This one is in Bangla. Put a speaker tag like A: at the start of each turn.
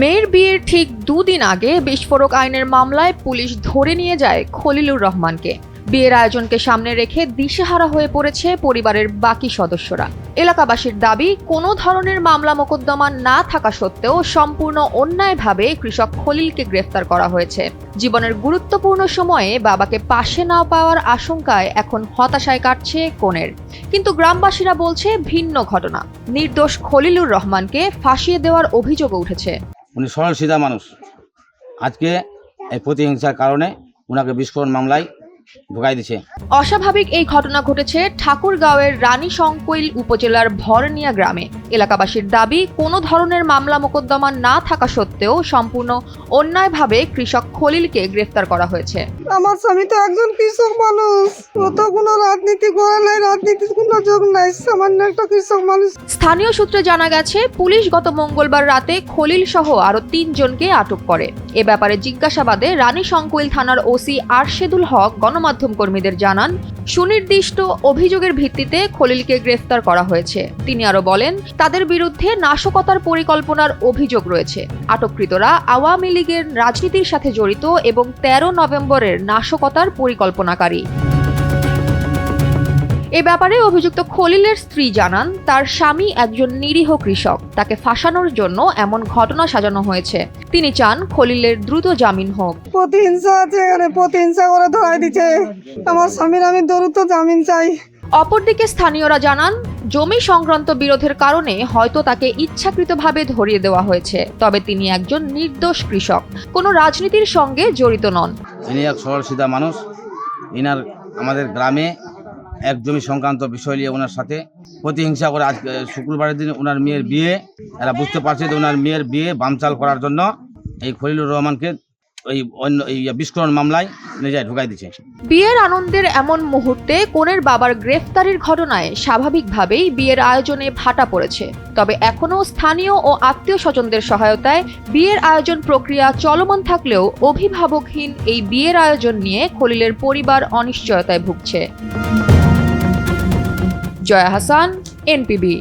A: মেয়ের বিয়ের ঠিক দুদিন আগে বিস্ফোরক আইনের মামলায় পুলিশ ধরে নিয়ে যায় খলিলুর রহমানকে। বিয়ের আয়োজনকে সামনে রেখে দিশেহারা হয়ে পড়েছে পরিবারের বাকি সদস্যরা। এলাকাবাসীর দাবি, কোনো ধরনের মামলা মোকদ্দমা না থাকা সত্ত্বেও সম্পূর্ণ অন্যায়ভাবে কৃষক খলিলকে গ্রেফতার করা হয়েছে। জীবনের গুরুত্বপূর্ণ সময়ে বাবাকে পাশে না পাওয়ার আশঙ্কায় এখন হতাশায় কাটছে কনের। কিন্তু গ্রামবাসীরা বলছে, ভিন্ন ঘটনা। নির্দোষ খলিলুর রহমানকে ফাঁসিয়ে দেওয়ার অভিযোগও উঠেছে।
B: উনি সরল সিধা মানুষ। আজকে এই প্রতিহিংসার কারণে ওনাকে বিস্ফোরণ মামলায় ঢুকাই
A: অস্বাভাবিক এই ঘটনা ঘটেছে ঠাকুরগাঁওয়ের রানী সংকুইল উপজেলার ভরনিয়া গ্রামে। এলাকাবাসীর দাবি কোনো ধরনের মামলা মোকদ্দমা না থাকা সত্ত্বেও সম্পূর্ণ অন্যায়ভাবে কৃষক খলিলকে গ্রেফতার করা হয়েছে।
C: আমার স্বামী তো একজন কৃষক মানুষ। ও তো কোনো রাজনীতি করে নাই রাজনীতির কোনো যোগ নাই সামান্য একটা কৃষক মানুষ।
A: স্থানীয় সূত্রে জানা গেছে পুলিশ গত মঙ্গলবার রাতে খলিল সহ আরও তিনজনকে আটক করে। এ ব্যাপারে জিজ্ঞাসাবাদে রানী সংকুইল থানার ওসি আরশেদুল হক গণমাধ্যম কর্মীদের জানান সুনির্দিষ্ট অভিযোগের ভিত্তিতে খলিলকে গ্রেফতার করা হয়েছে। তিনি আরও বলেন, তাদের বিরুদ্ধে নাশকতার পরিকল্পনার অভিযোগ রয়েছে। আটককৃতরা আওয়ামী লীগের রাজনীতির সাথে জড়িত এবং তেরো নভেম্বরের নাশকতার পরিকল্পনাকারী। এ ব্যাপারে অভিযুক্ত খলিলের স্ত্রী জানান তার স্বামী একজন নিরীহ কৃষক। তাকে ফাঁসানোর জন্য এমন ঘটনা সাজানো হয়েছে। তিনি চান খলিলের দ্রুত জামিন হোক।
C: প্রতিহিংসা আছে এখানে প্রতিহিংসা করে ধরাই দিচ্ছে আমার স্বামীর আমি দ্রুত জামিন চাই।
A: অপরদিকে স্থানীয়রা জানান জমি সংক্রান্ত বিরোধের কারণে হয়তো তাকে ইচ্ছাকৃতভাবে ধরিয়ে দেওয়া হয়েছে তবে তিনি একজন নির্দোষ কৃষক। কোনো রাজনীতির সঙ্গে জড়িত নন।
B: ইনি এক সরল সিধা মানুষ ইনার আমাদের গ্রামে এক জমি সংক্রান্ত বিষয় নিয়ে ওনার সাথে প্রতিহিংসা করে আজ শুক্রবারের দিন ওনার মেয়ের বিয়ে। এরা বুঝতে পারছে যে ওনার মেয়ের বিয়ে বামচাল করার জন্য এই খলিলুর রহমানকে ওই অন্য, এই বিস্ফোরণ মামলায় যায় ঢুকাই দিচ্ছে
A: বিয়ের আনন্দের এমন মুহূর্তে কনের বাবার গ্রেফতারির ঘটনায় স্বাভাবিকভাবেই বিয়ের আয়োজনে ভাটা পড়েছে। তবে এখনও স্থানীয় ও আত্মীয় স্বজনদের সহায়তায় বিয়ের আয়োজন প্রক্রিয়া চলমান থাকলেও অভিভাবকহীন এই বিয়ের আয়োজন নিয়ে খলিলের পরিবার অনিশ্চয়তায় ভুগছে। জয়া হাসান এনপিবি